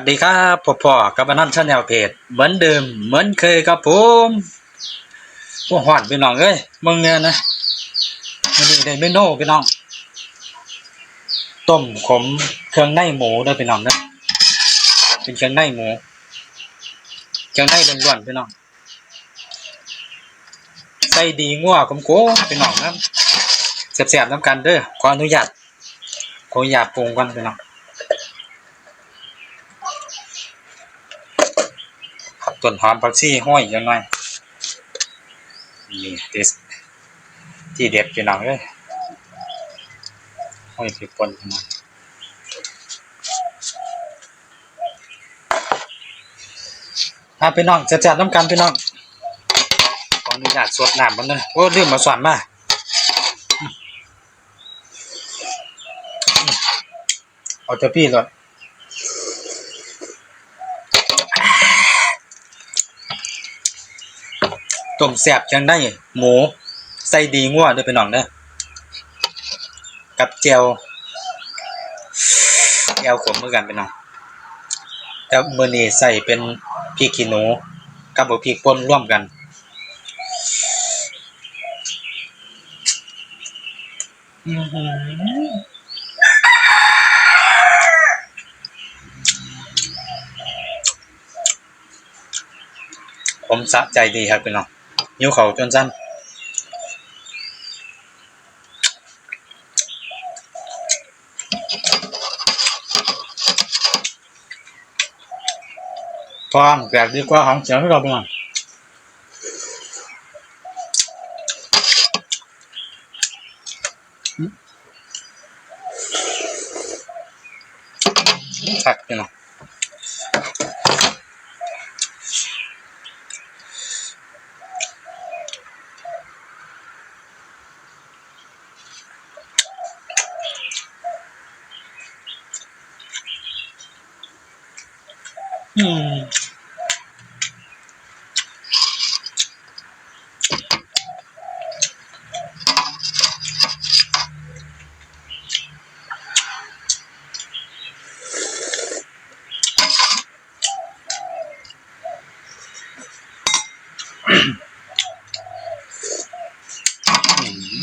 สดีครับพ่อพ่อกับอนันต์ชาแนลเพจเหมือนเดิมเหมือนเคยครับผมพวกหวานพี่น้องเอ้ยมึงเนี่ยนะมันนี่ได้เมนูพี่น้อง ต้มขมเครื่องในหมูเด้อพี่น้องเด้อเป็นเครื่องในหมูเครื่องในล้วนๆพี่น้องใส่ดีงัวกลมโก้พี่น้องนะแซ่บๆน้ำกันเด้อขออนุญาตขออนุญาตปรุงก่อนพี่น้อง ต้นหอมผักชีห้อยยังไงนี่เด็ดที่เด็ดพี่หน้องเลยห้อยพริกป่นพี่น้องอะพี่น้องจะจัดน้ำกันพี่น้องขออนุญาตสวดน้ำมันเลยโอ้ลืมมาสอนมาเอาเจะพี่เลย ต้มแซ่บจังได้หมูใส่ดีงัวด้วยพี่น้องเด้อกับเจียวเจียวขมเมื่อกันพี่น้องแต่มื้อนี้ใส่เป็นพริกขี้หนูกับบักพริกป่นร่วมกันผมสะใจดีครับพี่น้อง หิวเขาวจนสั้นความแปลกดีกว่าของเสียงให้เราไปหน่อยขัดไปหน่อย อืม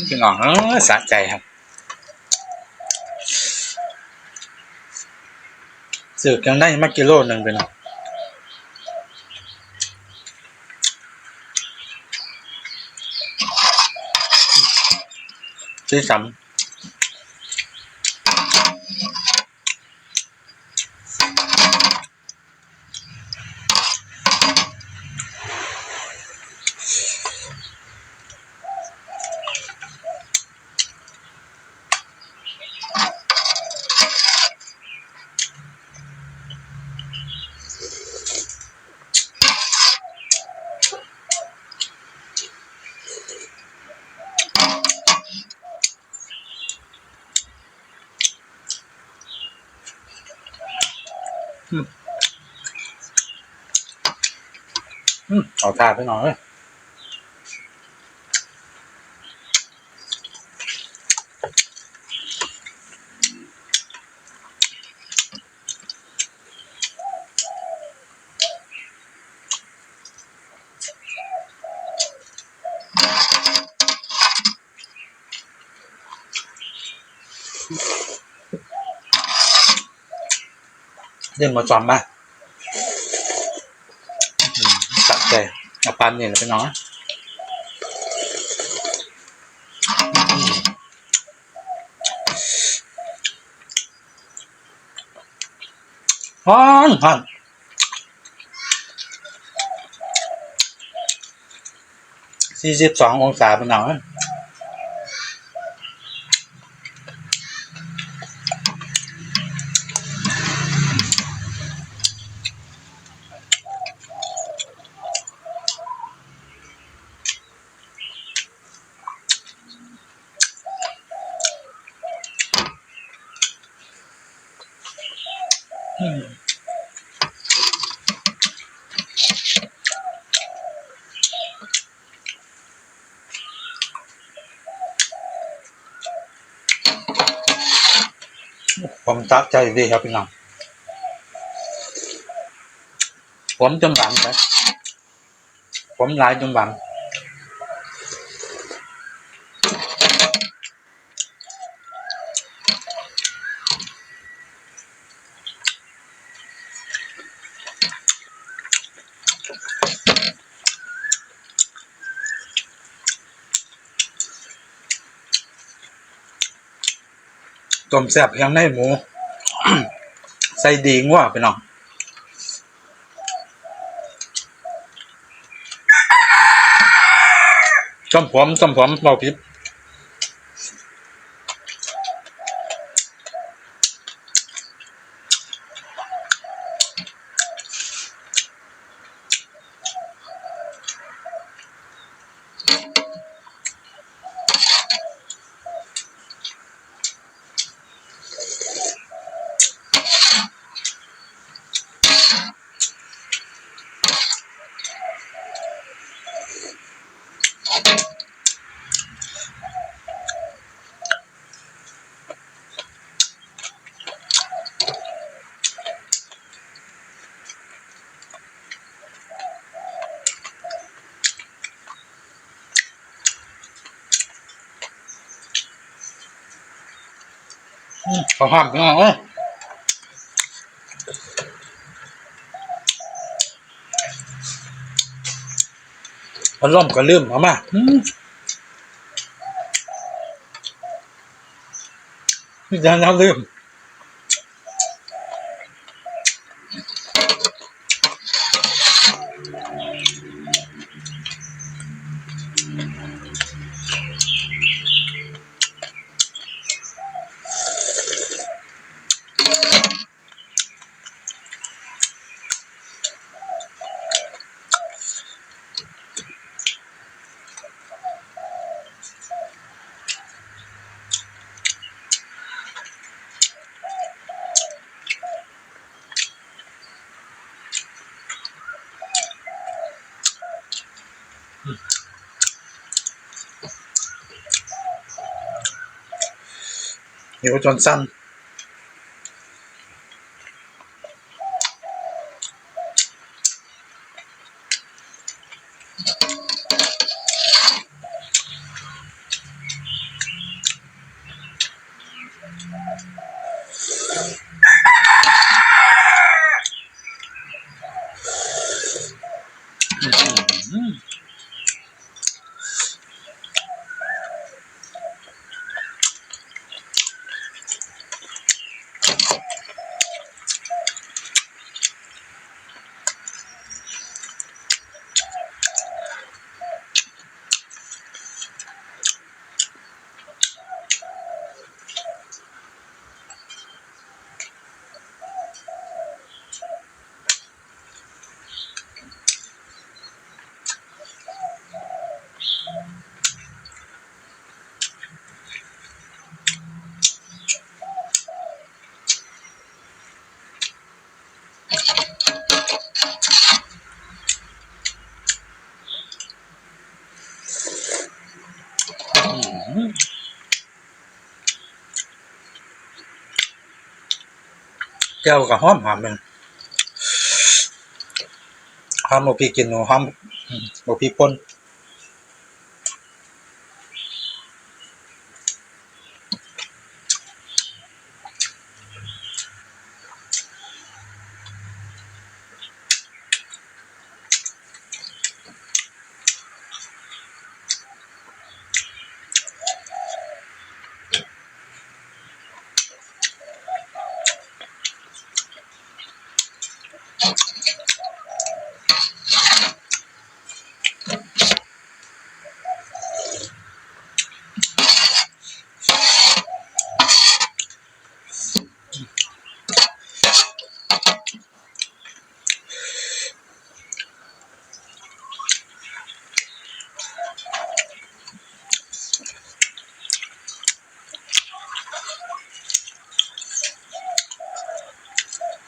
พี่น้องเออสะใจครับสืบยังได้มากิโลหนึ่งไปน้อง ซื้อ อืมเอาทาไปหน่อยเว้ยเดินมาจอมมาอืมสะใจ เอาปันเนี่แหละไปหน่อยฮ้อนฮอนสี่สิบสององศาเป็นน้อย ผมตักใจดีครับพี่น้อง ผมจนหวังไปผมหลายจนหวัง ต้มแซ่บยังในหมู ใส่ดีงว่าไปน้องต้มผมต้มผมเราพิบ ขาห้ามพี่น้องเอ้ยพัดลมก็ลืมเอามาอืมพี่จานแล้วลืม หิวจนสั้น แก้วกับหอมหอมหนึ่งหอมบพี่กินหนูหอมอืมพี่ป่น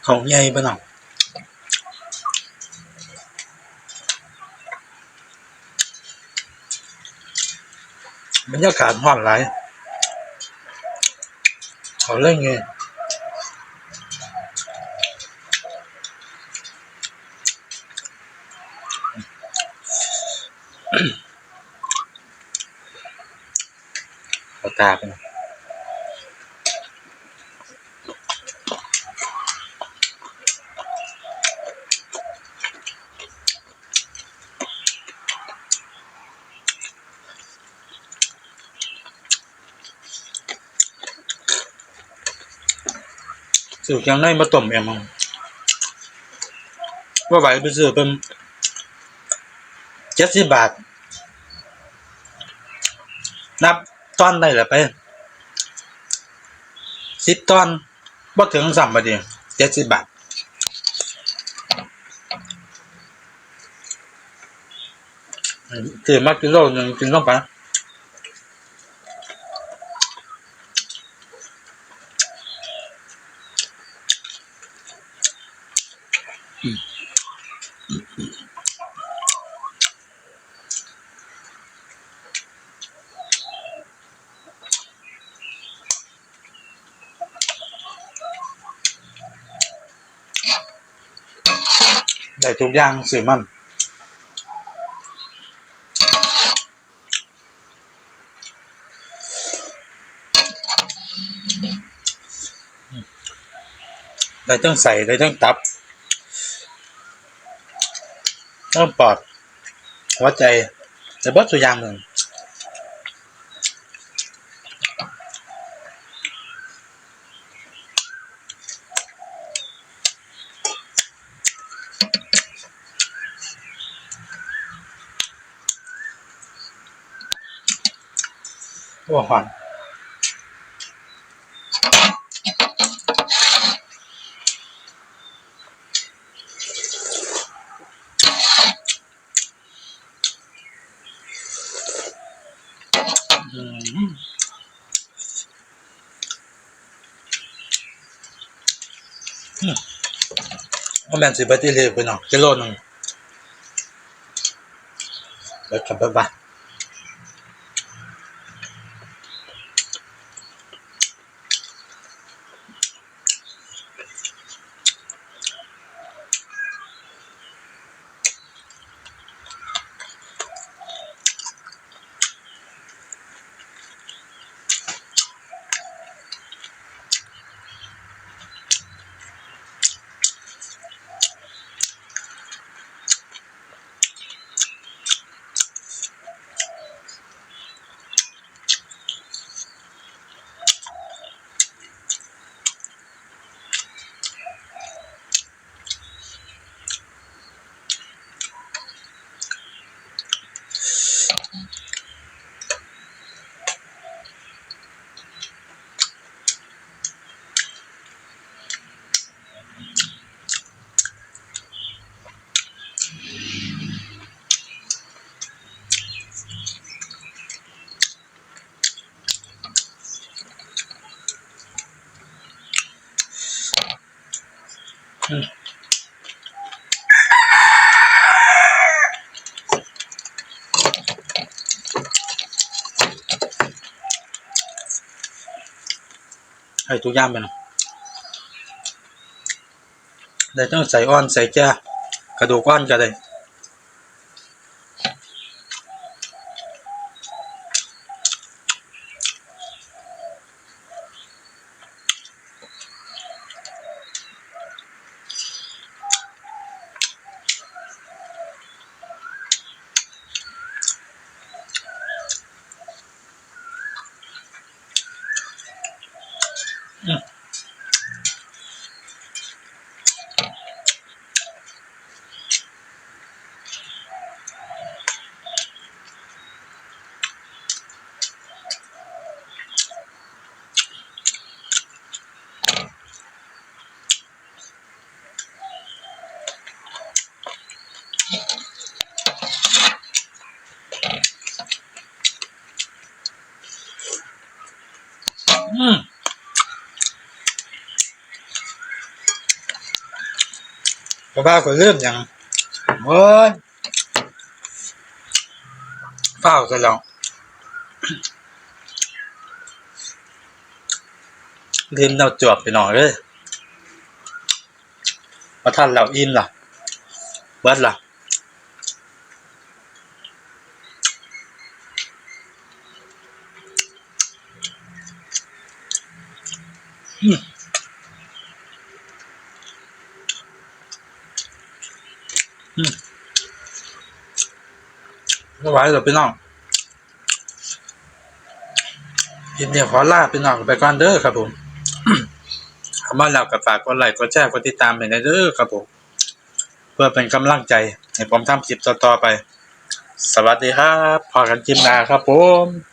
เขาใหญ่ปะเนาะมันยากขาศหอนหลายเขาเล่นไงเขาตาเป สูตรยังไงมาต้มเองมั้งว่าไหวไปซื้อเป็นเจ็ดสิบบาท นับตอนได้หรือไปสิบตอนบ่ถึงสามบาทเดียวเจ็ดสิบบาทถือมากินโลหนึ่งกินเข้าไป ได้ทุกอย่างสื่อมันได้ทั้งใส่ได้ทั้งตับทั้งปอดหัวใจแต่บดตัวอย่างหนึ่ง โอ้หอนอืมอืมว่าแมนสิบที่เลยไปหน่อยกิโลหนึ่งเดี๋ยวกลับไปบ้าน ให้ทุกอย่างไปนะได้ต้องใส่อ้อนใส่แจ้กระดูกอ้อนก็ได้ อืมเพราะว่าก็เริ่มอย่างเว้ยเฝ้ากันแล้วลืมเราจวบไปหน่อยเลยมาท่านเราอินล่ะเบิดล่ะ อืมอืม ไม่ไหวหรอกพี่น้องยินดีขอลาพี่น้องไปก่อนเด้อครับผมเข้ามาแล้วก็ฝากกดไลค์กดแชร์กดติดตามให้นะเด้อครับผม เพื่อเป็นกำลังใจให้ผมทำคลิปต่อๆไป สวัสดีครับ พอกันคลิปหน้าครับผม